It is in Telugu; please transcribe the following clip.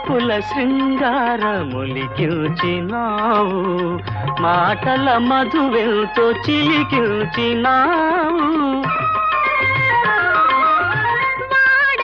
చూపుల శృంగారములికిల్చినావు మాటల మధువెంతో చిలికిల్చినావు.